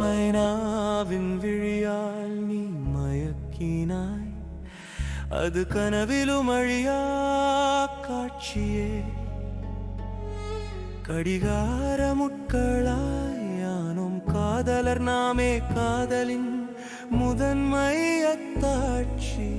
மைனாவின் விழியால் நீ மயக்கினாய் அது கனவிலும் அழியா காட்சியே கடிகார முட்களாயானும் காதலர் நாமே காதலின் முதன்மை அத்தாட்சி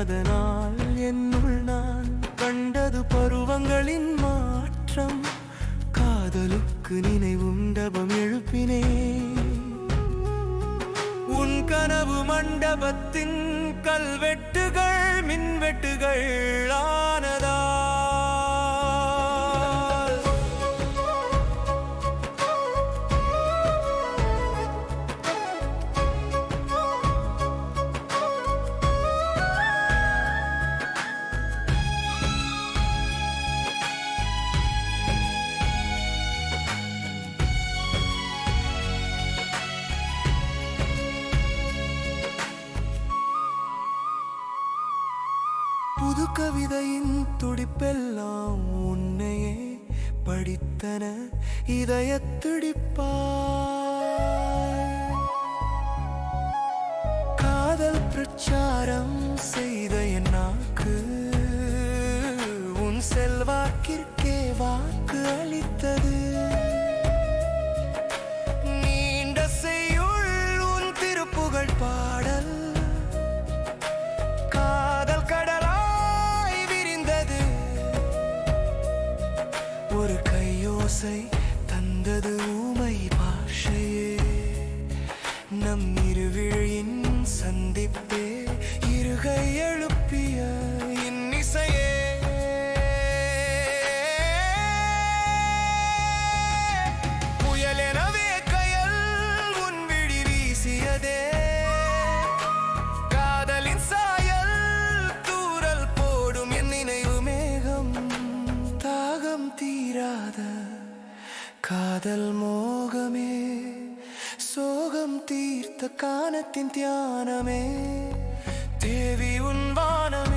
அதனால் என்னுள் நான் கண்டது பருவங்களின் மாற்றம். காதலுக்கு நினைவுண்டபம் எழுப்பினே. உன் கனவு மண்டபத்தின் கல்வெட்டுகள் மின்வெட்டுகள் புது கவிதையின் துடிப்பெல்லாம் உன்னையே படித்தன இதய துடிப்பாய் காதல் பிரச்சாரம் செய்த என் நாக்கு உன் செல்வாக்கிற்கே வாக்கு அளித்தது. கையோசை தந்தது காதல் மோகமே சோகம் தீர்த்த கானத்தின் தியானமே. தேவி உன் வானமே